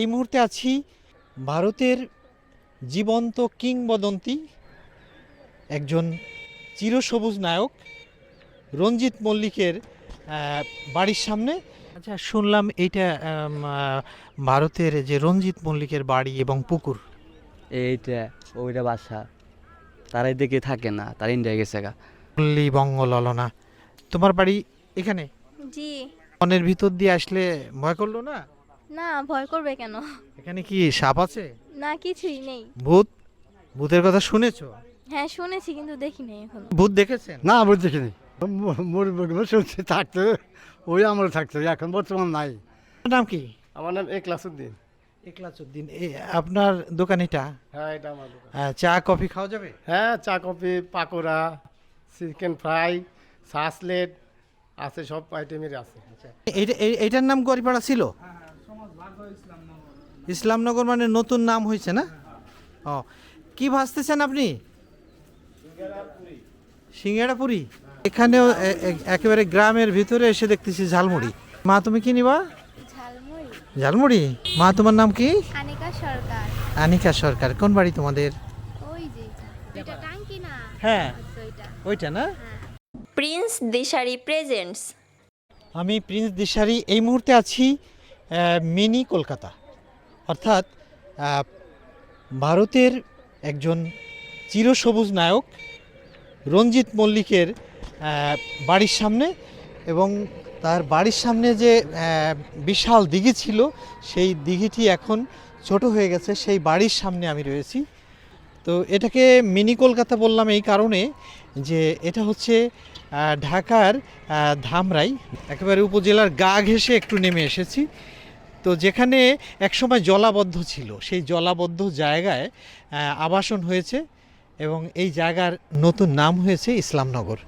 এই মুহূর্তে আছি ভারতের জীবন্ত কিংবদন্তি একজন চিরসবুজ নায়ক রঞ্জিত মল্লিকের বাড়ির সামনে। আচ্ছা শুনলাম এইটা ভারতের যে রঞ্জিত মল্লিকের বাড়ি এবং পুকুর। এইটা ওইটা বাসা। তারাই দেখে থাকে না তারা ইন্ডিয়া গেছে গা। পল্লী বঙ্গ ললনা তোমার বাড়ি এখানে? জি। বনের ভিতর দিয়ে আসলে ভয় করল না? না ভয় করবে কেন? এখানে কি সাপ আছে? না কিছুই নেই। ভূত? ভূতের কথা শুনেছো? হ্যাঁ শুনেছি কিন্তু দেখি নেই এখন। ভূত দেখেছেন? না আমার দেখিনি। মুরগি শুনছি থাকতো। ওই আমার থাকতো এখন বর্তমান নাই। নাম কি? আমার নাম একলাসুদ্দিন একলাচুদ্দিন আপনার দোকান এটা? হ্যাঁ এটা আমার দোকান। আহ, চা কফি খাওয়া যাবে? হ্যাঁ চা কফি পাকোড়া চিকেন ফ্রাই সাসলেট আছে সব আইটেমের আছে। এইটা এই- এইটার নাম গরিপাড়া ছিল? ইসলামনগর মানে নতুন নাম হয়েছে না? ও। কি ভাজতেছেন আপনি? সিঙ্গাড়াপুরি এখানেও একেবারে গ্রামের ভিতরে এসে দেখতেছি ঝালমুড়ি। মা তুমি কি নিবা? ঝালমুড়ি। মা তোমার নাম কি? আনিকা সরকার। আনিকা সরকার। কোন বাড়ি তোমাদের? ওই যে এটা। টাঙ্কি না? হ্যাঁ। ওইটা। ওইটা না? Prince Dishari presents. আমি প্রিন্স দিশারি এই মুহূর্তে আছি মিনি কলকাতা। অর্থাৎ ভারতের একজন চিরসবুজ নায়ক, রঞ্জিত মল্লিকের বাড়ির সামনে এবং তার বাড়ির সামনে যে বিশাল দিঘি ছিল, সেই দিঘিটি এখন ছোট হয়ে গেছে, সেই বাড়ির সামনে আমি রয়েছি। তো এটাকে মিনি কলকাতা বললাম এই কারণে যে, এটা হচ্ছে ঢাকার ধামরাই। একেবারে উপজেলার গা ঘেঁষে একটু নেমে এসেছি। তো যেখানে একসময় জলাবদ্ধ ছিল, সেই জলাবদ্ধ জায়গায় আবাসন হয়েছে এবং এই জায়গার নতুন নাম হয়েছে ইসলামনগর।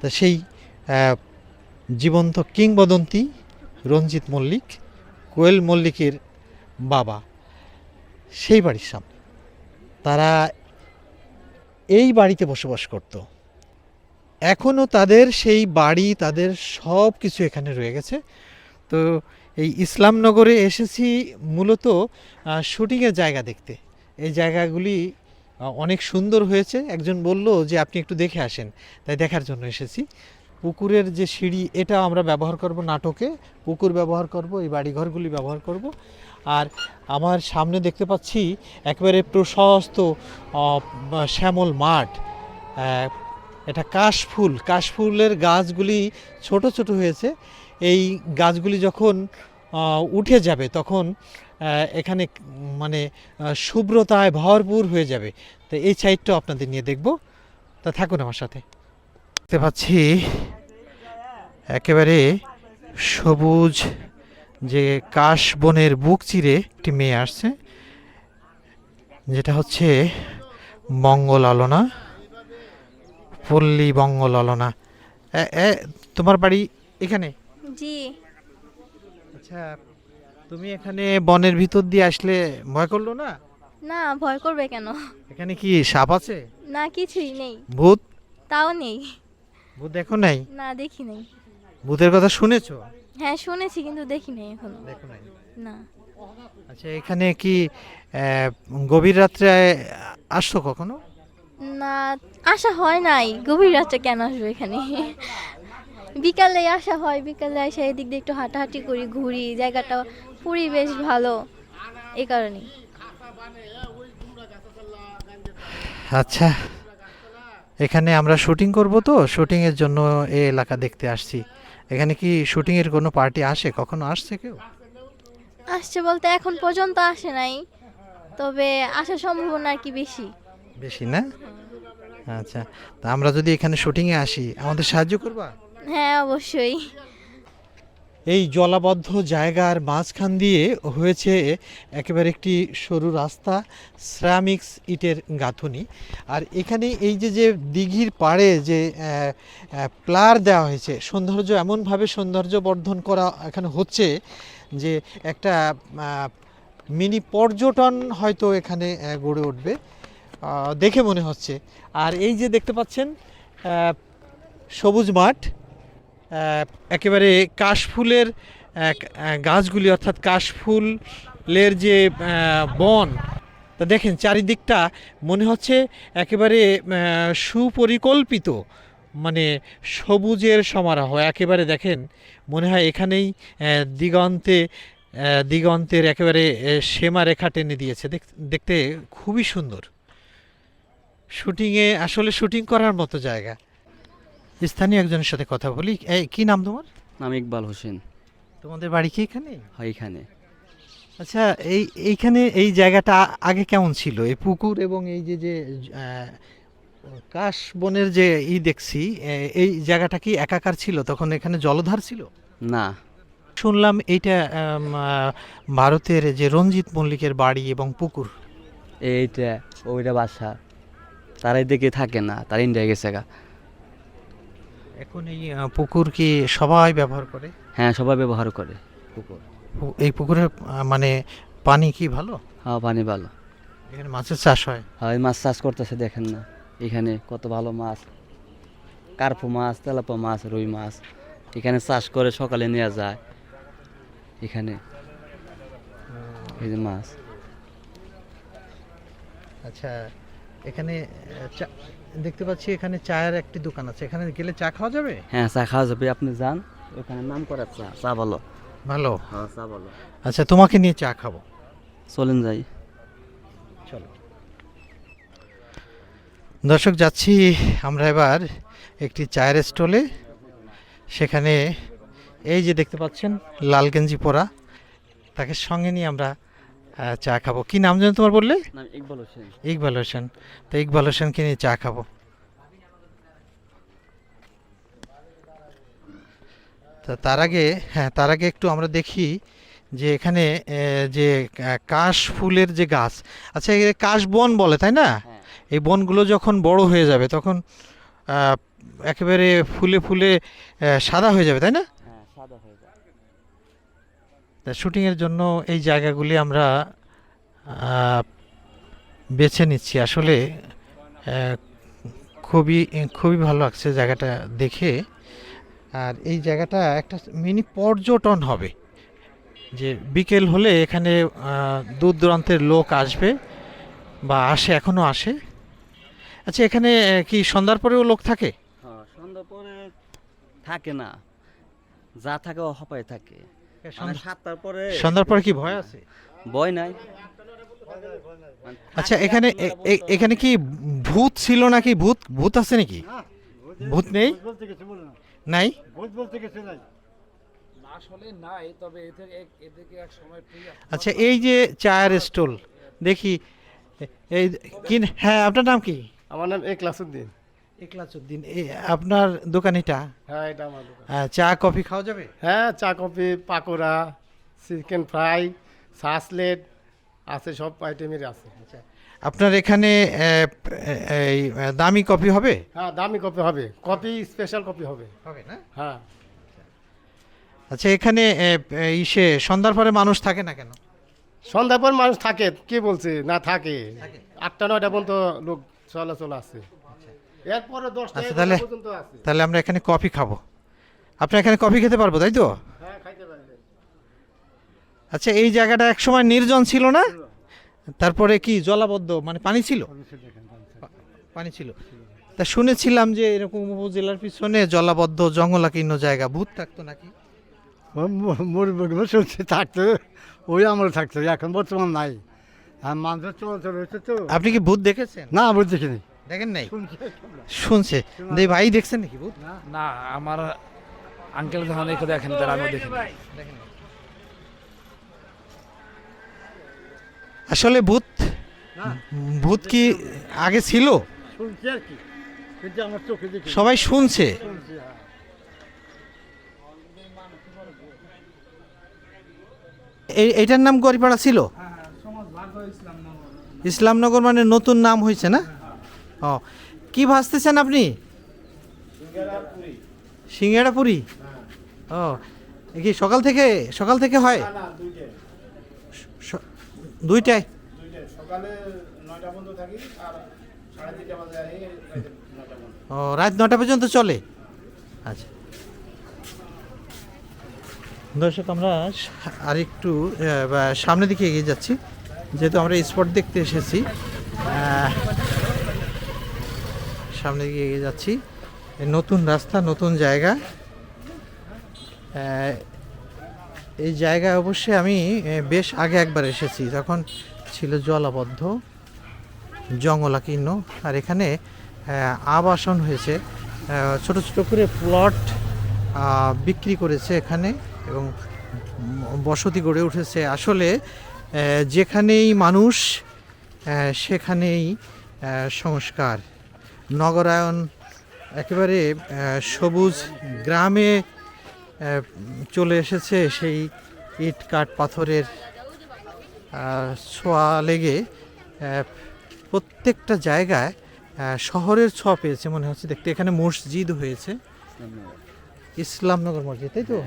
তা সেই জীবন্ত কিংবদন্তি রঞ্জিত মল্লিক, কোয়েল মল্লিকের বাবা, সেই বাড়ির সামনে। তারা এই বাড়িতে বসবাস করতো। এখনও তাদের সেই বাড়ি, তাদের সব কিছু এখানে রয়ে গেছে। তো এই ইসলামনগরে এসেছি মূলত শুটিংয়ের জায়গা দেখতে। এই জায়গাগুলি অনেক সুন্দর হয়েছে। একজন বলল যে, আপনি একটু দেখে আসেন। তাই দেখার জন্য এসেছি। পুকুরের যে সিঁড়ি, এটা আমরা ব্যবহার করব নাটকে। পুকুর ব্যবহার করব, এই বাড়িঘরগুলি ব্যবহার করব। আর আমার সামনে দেখতে পাচ্ছি একেবারে প্রশস্ত শ্যামল মাঠ। এটা কাশফুল। কাশফুলের গাছগুলি ছোট ছোট হয়েছে। এই গাছগুলি যখন উঠে যাবে তখন এখানে মানে শুভ্রতায় ভরপুর হয়ে যাবে। তো এই সাইডটাও আপনাদের নিয়ে দেখব। তা থাকুন আমার সাথে। দেখতে পাচ্ছি একেবারে সবুজ যে কাশ বনের বুক চিরে একটি মেয়ে আসছে যেটা হচ্ছে মঙ্গল আলোনা পল্লী বঙ্গললনা এ- এ, তোমার বাড়ি এখানে? জি। আচ্ছা তুমি এখানে বনের ভিতর দিয়ে আসলে ভয় করল না? না ভয় করবে কেন? এখানে কি সাপ আছে? না কিছুই নেই। ভূত? তাও নেই। ভূত দেখো নাই? না দেখি নেই। ভূতের কথা শুনেছো? হ্যাঁ শুনেছি কিন্তু দেখি নেই এখনও। দেখো নাই? না। আচ্ছা এখানে কি গভীর রাত্রে আসছো কখনো? না আসা হয় নাই। গভীর রাত্রে কেন আসবে এখানে? বিকালে আসা হয় বিকালে আসা এদিক দিয়ে একটু হাঁটাহাঁটি করি ঘুরি জায়গাটা পরিবেশ ভালো এই কারণেই। আচ্ছা এখানে আমরা শুটিং করব তো শুটিংয়ের জন্য এই এলাকা দেখতে আসছি। এখানে কি শুটিংয়ের কোনো পার্টি আসে? কখনো আসছে কেউ? আসছে বলতে এখন পর্যন্ত আসে নাই তবে আসার সম্ভাবনা আর কি বেশি। বেশি না? আচ্ছা তা আমরা যদি এখানে শুটিংয়ে আসি আমাদের সাহায্য করবা? হ্যাঁ অবশ্যই। এই জলাবদ্ধ জায়গার মাঝখান দিয়ে হয়েছে একেবারে একটি সরু রাস্তা শ্রামিক্স ইটের গাঁথুনি। আর এখানে এই যে যে দিঘির পাড়ে যে প্লার দেওয়া হয়েছে, সৌন্দর্য এমনভাবে সৌন্দর্য বর্ধন করা এখানে হচ্ছে যে, একটা মিনি পর্যটন হয়তো এখানে গড়ে উঠবে দেখে মনে হচ্ছে। আর এই যে দেখতে পাচ্ছেন সবুজ মাঠ একেবারে কাশফুলের গাছগুলি অর্থাৎ কাশফুলের যে বন, তা দেখেন চারিদিকটা মনে হচ্ছে একেবারে সুপরিকল্পিত মানে সবুজের সমারোহ, একেবারে দেখেন মনে হয় এখানেই দিগন্তে দিগন্তের একেবারে সীমা রেখা টেনে দিয়েছে, দেখ- দেখতে খুবই সুন্দর। শুটিংয়ে, আসলে শুটিং করার মতো জায়গা। স্থানীয় একজনের সাথে কথা বলি। এই কি নাম তোমার? নাম ইকবাল হোসেন। তোমাদের বাড়ি কি এখানে? হয় এখানে। আচ্ছা এই এইখানে এই জায়গাটা আগে কেমন ছিল? এই পুকুর এবং এই যে যে আহ, কাশ বনের যে ই দেখছি এ- এই জায়গাটা কি একাকার ছিল? তখন এখানে জলধার ছিল? না। শুনলাম এইটা আম, আহ, ভারতের যে রঞ্জিত মল্লিকের বাড়ি এবং পুকুর। এইটা ওইটা বাসা। তারাই দেখে থাকে না তার ইন্ডিয়া গেছে গা। এখন এই পুকুর কি সবাই ব্যবহার করে? হ্যাঁ সবাই ব্যবহার করে পুকুর। এই পুকুরে মানে পানি কি ভালো? হ্যাঁ পানি ভালো। এখানে মাছের চাষ হয়? হয় মাছ চাষ করতেছে দেখেন না। এখানে কত ভালো মাছ। কার্পো মাছ তেলাপা মাছ রুই মাছ এখানে চাষ করে সকালে নিয়ে যায়। এখানে এই যে মাছ। আচ্ছা এখানে দেখতে পাচ্ছি এখানে চায়ের একটি দোকান আছে। এখানে গেলে চা খাওয়া যাবে? হ্যাঁ চা খাওয়া যাবে। আপনি যান। ওখানে নাম করার চা চা ভালো ভালো। হ্যাঁ চা ভালো আচ্ছা তোমাকে নিয়ে চা খাব। চলেন যাই। চলো। দর্শক যাচ্ছি আমরা এবার একটি চায়ের স্টলে। সেখানে এই যে দেখতে পাচ্ছেন লাল গেঞ্জি পরা। তাকে সঙ্গে নিয়ে আমরা চা খাব। কি নাম যেন তোমার বললে? ইকবাল হোসেন। ইকবাল হোসেন। তো ইকবাল হোসেনকে নিয়ে চা খাব। তা তার আগে হ্যাঁ তার আগে একটু আমরা দেখি যে এখানে যে কাশ ফুলের যে গাছ আচ্ছা কাশ বন বলে তাই না? হ্যাঁ। এই বনগুলো যখন বড় হয়ে যাবে তখন একেবারে ফুলে ফুলে সাদা হয়ে যাবে তাই না? তা শুটিংয়ের জন্য এই জায়গাগুলি আমরা বেছে নিচ্ছি। আসলে খুবই খুবই ভালো লাগছে জায়গাটা দেখে। আর এই জায়গাটা একটা মিনি পর্যটন হবে। যে বিকেল হলে এখানে দূর দূরান্তের লোক আসবে বা আসে এখনও আসে। আচ্ছা এখানে কি সন্ধ্যার পরেও লোক থাকে? হ্যাঁ সন্ধ্যা পরে থাকে না। যা থাকে ও হপায় থাকে। সাতটার পরে সন্ধ্যার পরে কি ভয় আছে? ভয় নাই। আচ্ছা এখানে এ- এ- এখানে কি ভূত ছিল নাকি? ভূত ভূত আছে নাকি? ভূত নেই। নাই? ভূত বলতে কিছু নাই? আসলে নাই তবে এদের এক- এদেরকে এক সময় আচ্ছা এই যে চায়ের স্টল দেখি এই কি হ্যাঁ আপনার নাম কি? আমার নাম একলাসুদ্দিন একলাচুদ্দিন এই আপনার দোকান এটা হ্যাঁ এটা আমার দোকান। চা কফি খাওয়া যাবে? হ্যাঁ চা কফি পাকোড়া চিকেন ফ্রাই সাসলেট আছে সব আইটেমেরই আছে। আপনার এখানে এই দামি কফি হবে? হ্যাঁ দামি কফি হবে। কফি স্পেশাল কফি হবে। হবে না? হ্যাঁ। আচ্ছা এখানে ইসে সন্ধ্যার পরে মানুষ থাকে না কেন? সন্ধ্যার পর মানুষ থাকে কে বলছে? না থাকে। আটটা নয়টা পর্যন্ত লোক চলাচল আছে। এরপরে দশটা আচ্ছা, তাহলে- পর্যন্ত আছে। তাহলে আমরা এখানে কফি খাব। আপনার এখানে কফি খেতে পারব তাই তো? হ্যাঁ খাইতে পারবেন আচ্ছা এই জায়গাটা একসময় নির্জন ছিল না? তারপরে কি জলাবদ্ধ মানে পানি ছিল? পানি ছিল তা শুনেছিলাম যে এরকম উপজেলার পিছনে জলাবদ্ধ জঙ্গলাকীর্ণ জায়গা ভূত থাকতো নাকি? শুনছে থাকতো। ওই আমল থাকতো এখন বর্তমান নাই। মানুষের চলাচল হচ্ছে তো। আপনি কি ভূত দেখেছেন? না বুঝ দেখিনি। দেখেন নাই? শুনছে দেই ভাই দেখছেন নাকি ভূত? না আমার আঙ্কেল যখন দেখে দেখেন তার আমিও দেখি। আসলে ভূত ভূত কি আগে ছিল? শুনছি আর কি। কিন্তু আমার চোখে দেখি। সবাই শুনছে। এই এইটার নাম গড়িপাড়া ছিল? ইসলামনগর। মানে নতুন নাম হয়েছে না? ও কি ভাজতেছেন আপনি? সিঙ্গাড়াপুরি ও এ কি সকাল থেকে সকাল থেকে হয়? দুইটায়। ও রাত নটা পর্যন্ত চলে? আচ্ছা। দর্শক আমরা আরেকটু সামনের দিকে এগিয়ে যাচ্ছি। যেহেতু আমরা স্পট দেখতে এসেছি আহ, সামনের দিকে এগিয়ে যাচ্ছি। নতুন রাস্তা, নতুন জায়গা। এই জায়গায় অবশ্যই আমি বেশ আগে একবার এসেছি। তখন ছিল জলাবদ্ধ, জঙ্গলাকীর্ণ, আর এখানে আবাসন হয়েছে। ছোট ছোট করে প্লট বিক্রি করেছে এখানে এবং বসতি গড়ে উঠেছে। আসলে যেখানেই মানুষ সেখানেই সংস্কার। নগরায়ন একেবারে সবুজ গ্রামে চলে এসেছে সেই ইট কাঠ পাথরের ছোঁয়া লেগে প্রত্যেকটা জায়গায় শহরের ছোঁয়া পেয়েছে মনে হচ্ছে। দেখতে এখানে মসজিদ হয়েছে। ইসলামনগর মসজিদ, তাই তো?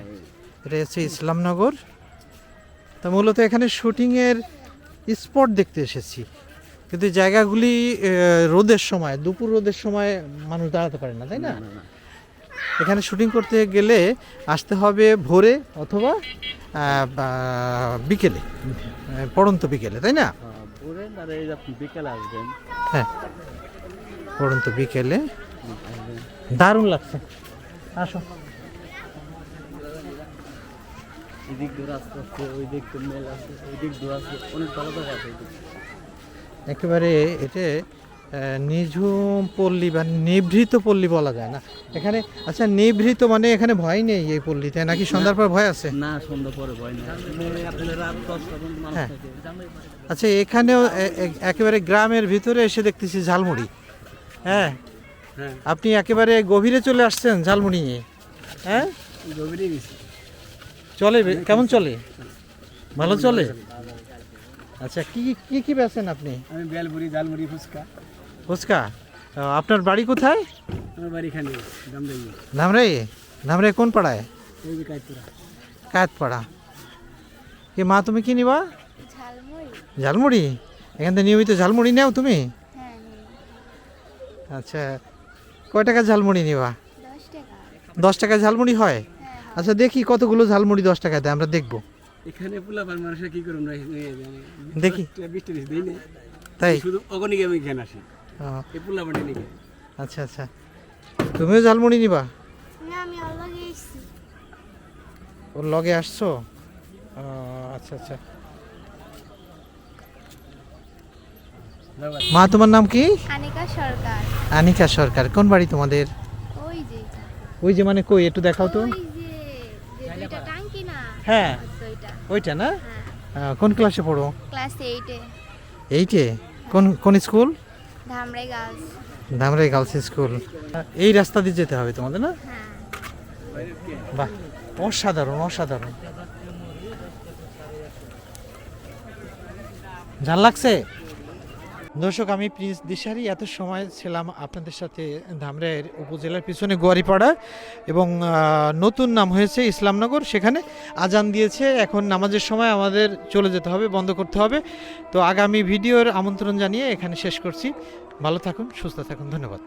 হচ্ছে ইসলামনগর। তা মূলত এখানে শুটিংয়ের স্পট দেখতে এসেছি। কিন্তু জায়গাগুলি রোদের সময় দুপুর রোদের সময় মানুষ দাঁড়াতে পারে না তাই না? এখানে শুটিং করতে গেলে আসতে হবে ভোরে অথবা বিকেলে পড়ন্ত বিকেলে তাই না? বিকেলে আসবেন। হ্যাঁ পড়ন্ত বিকেলে। দারুণ লাগছে। আসো। এদিক দিয়ে রাস্তা আছে ওই দিক মেল আছে ওই দিক দিয়ে আছে অনেক ভালো জায়গা আছে। একেবারে এতে নিঝুম পল্লী বা নিভৃত পল্লী বলা যায় না। এখানে আচ্ছা নিভৃত মানে এখানে ভয় নেই এই পল্লীতে? নাকি সন্ধ্যার পর ভয় আছে? না সন্ধ্যা পরে ভয় না আপনার রাত দশটা পর্যন্ত মানুষ হ্যাঁ। আচ্ছা এখানেও একেবারে গ্রামের ভিতরে এসে দেখতেছি ঝালমুড়ি। হ্যাঁ? হ্যাঁ। আপনি একেবারে গভীরে চলে আসছেন ঝালমুড়ি নিয়ে। হ্যাঁ? চলে কেমন চলে? ভালো চলে? আচ্ছা কি কি- কি কি বেছেন আপনি? আমি বেলপুরি জালমুড়ি ফুচকা। ফুচকা? আপনার বাড়ি কোথায়? আমার বাড়ি এখানে দামদাই ধামরাই? ধামরাই কোন পাড়ায়? ওই যে কাজপুরা কায়তপাড়া কি মা তুমি কি নিবা? ঝালমুড়ি। ঝালমুড়ি? এখান থেকে নিয়মিত ঝালমুড়ি নাও তুমি? হ্যাঁ আচ্ছা কয় টাকা ঝালমুড়ি নিবা? দশ টাকা। দশ টাকা ঝালমুড়ি হয়? আচ্ছা দেখি কতগুলো ঝালমুড়ি দশ টাকা দেয় আমরা দেখব। এখানে পোলাপার মানুষরা কি করুন দেখি। না তাই? শুধু অগণিক আমি এখানে আসি। এই পোলাপাটা নিকে আচ্ছা আচ্ছা। তুমিও ঝালমুড়ি নিবা? না আমি ওর লগে আসছো। ও, আচ্ছা আচ্ছা। মা তোমার নাম কি? আনিকা সরকার। আনিকা সরকার। কোন বাড়ি তোমাদের? ওই যে। ওই যে মানে কই একটু দেখাও তো। হ্যাঁ। ওইটা। ওইটা না? হ্যাঁ। কোন ক্লাসে পড়ো? ক্লাস এইটে। এ কোন কোন school? Dhamrai girls. Dhamrai girls school. এই রাস্তা দিয়ে যেতে হবে তোমাদের না? হ্যাঁ। বাহ অসাধারণ অসাধারণ। ঝাল লাগছে? দর্শক, আমি প্রিন্স দিশারি। এত সময় ছিলাম আপনাদের সাথে ধামরাইয়ের উপজেলার পিছনে গোয়ারিপাড়া এবং নতুন নাম হয়েছে ইসলামনগর। সেখানে আজান দিয়েছে। এখন নামাজের সময় আমাদের চলে যেতে হবে, বন্ধ করতে হবে। তো আগামী ভিডিওর আমন্ত্রণ জানিয়ে এখানে শেষ করছি। ভালো থাকুন, সুস্থ থাকুন। ধন্যবাদ।